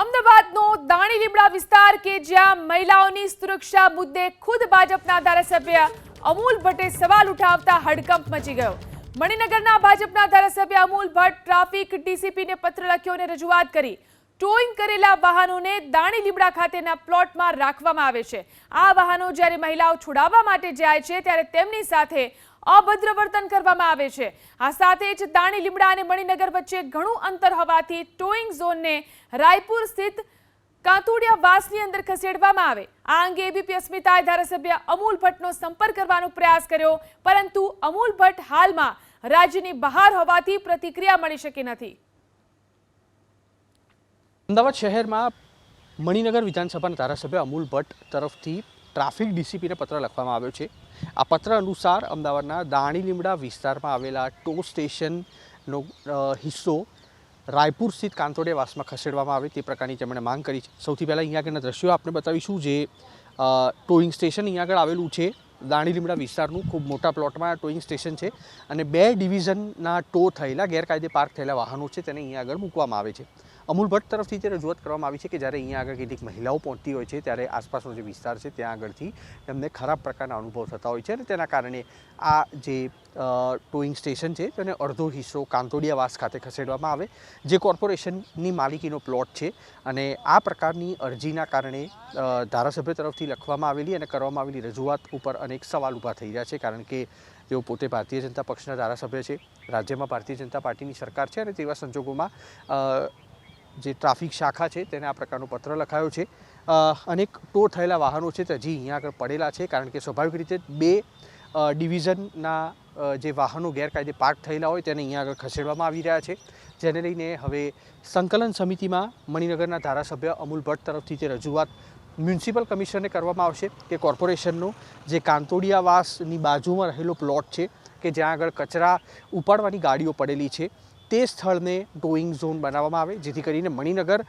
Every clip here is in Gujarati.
અમદાવાદનો દાણી લીમડા વિસ્તાર કે જ્યાં મહિલાઓની સુરક્ષા મુદ્દે ખુદ ભાજપના ધારાસભ્ય અમૂલ ભટ્ટે સવાલ ઉઠાવતા હડકંપ મચી ગયો. મણિનગરના ભાજપના ધારાસભ્ય અમૂલ ભટ્ટ ટ્રાફિક ડીસીપીને પત્ર લખ્યો અને રજૂઆત કરી. ટોઈંગ કરેલા વાહનોને દાણી લીમડા ખાતેના પ્લોટમાં રાખવામાં આવે છે. આ વાહનો જ્યારે મહિલાઓ છોડાવવા માટે જાય છે, ત્યારે તેમની સાથે અભદ્ર વર્તન કરવામાં આવે છે. આ સાથે જ દાણી લીમડા અને મણિનગર વચ્ચે ઘણું અંતર હોવાથી ટોઈંગ ઝોનને રાયપુર સ્થિત કાંતુડિયા વાસની અંદર ખસેડવામાં આવે. આ અંગે એબીપી અસ્મિતાએ ધારાસભ્ય અમૂલ ભટ્ટનો સંપર્ક કરવાનો પ્રયાસ કર્યો, પરંતુ અમૂલ ભટ્ટ હાલમાં રાજ્યની બહાર હોવાથી પ્રતિક્રિયા મળી શકી નથી. અમદાવાદ શહેરમાં મણિનગર વિધાનસભાના ધારાસભ્ય અમૂલ ભટ્ટ તરફથી ટ્રાફિક ડીસીપીને પત્ર લખવામાં આવ્યો છે. આ પત્ર અનુસાર અમદાવાદના દાણી લીમડા વિસ્તારમાં આવેલા ટો સ્ટેશનનો હિસ્સો રાયપુર સ્થિત કાંતોડિયા વાસમાં ખસેડવામાં આવે તે પ્રકારની તેમણે માંગ કરી છે. સૌથી પહેલાં અહીંયા આગળના દ્રશ્યો આપણે બતાવીશું જે ટોઈંગ સ્ટેશન અહીંયા આગળ આવેલું છે. દાણી લીમડા વિસ્તારનું ખૂબ મોટા પ્લોટમાં ટોઈંગ સ્ટેશન છે અને બે ડિવિઝનના ટો થયેલા, ગેરકાયદે પાર્ક થયેલા વાહનો છે, તેને અહીંયા આગળ મૂકવામાં આવે છે. અમૂલ ભટ્ટ તરફથી જે રજૂઆત કરવામાં આવી છે કે જ્યારે અહીંયા આગળ કેટલીક મહિલાઓ પહોંચતી હોય છે, ત્યારે આસપાસનો જે વિસ્તાર છે, ત્યાં આગળથી તેમને ખરાબ પ્રકારના અનુભવ થતા હોય છે અને તેના કારણે આ જે ટોઈંગ સ્ટેશન છે, તેને અડધો હિસ્સો કાંતોડિયાવાસ ખાતે ખસેડવામાં આવે. જે કોર્પોરેશનની માલિકીનો પ્લોટ છે અને આ પ્રકારની અરજીના કારણે ધારાસભ્ય તરફથી લખવામાં આવેલી અને કરવામાં આવેલી રજૂઆત ઉપર અનેક સવાલ ઊભા થઈ રહ્યા છે, કારણ કે તેઓ પોતે ભારતીય જનતા પક્ષના ધારાસભ્ય છે, રાજ્યમાં ભારતીય જનતા પાર્ટીની સરકાર છે અને તેવા સંજોગોમાં જે ટ્રાફિક શાખા છે તેને આ પ્રકારનો પત્ર લખાયો છે. અનેક ટો થયેલા વાહનો છે તે હજી અહીંયા આગળ પડેલા છે, કારણ કે સ્વાભાવિક રીતે બે ડિવિઝનના જે વાહનો ગેરકાયદે પાર્ક થયેલા હોય તેને અહીંયા આગળ ખસેડવામાં આવી રહ્યા છે. જેને લઈને હવે સંકલન સમિતિમાં મણિનગરના ધારાસભ્ય અમૂલ ભટ્ટ તરફથી તે રજૂઆત મ્યુનિસિપલ કમિશનને કરવામાં આવશે કે કોર્પોરેશનનો જે કાંતોડિયાવાસની બાજુમાં રહેલો પ્લોટ છે કે જ્યાં આગળ કચરા ઉપાડવાની ગાડીઓ પડેલી છે, તે સ્થળને ટોઈંગ ઝોન બનાવવામાં આવે, જેથી કરીને મણિનગર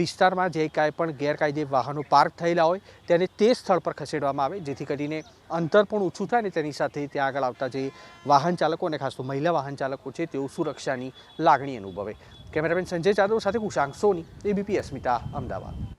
વિસ્તારમાં જે કાંઈ પણ ગેરકાયદે વાહનો પાર્ક થયેલા હોય, તેને તે સ્થળ પર ખસેડવામાં આવે, જેથી કરીને અંતર પણ ઓછું થાય ને તેની સાથે ત્યાં આગળ આવતા જે વાહન ચાલકો અને ખાસ તો મહિલા વાહન ચાલકો છે, તેઓ સુરક્ષાની લાગણી અનુભવે. કેમેરામેન સંજય જાદવ સાથે કુશાંક સોની, એબીપી અસ્મિતા, અમદાવાદ.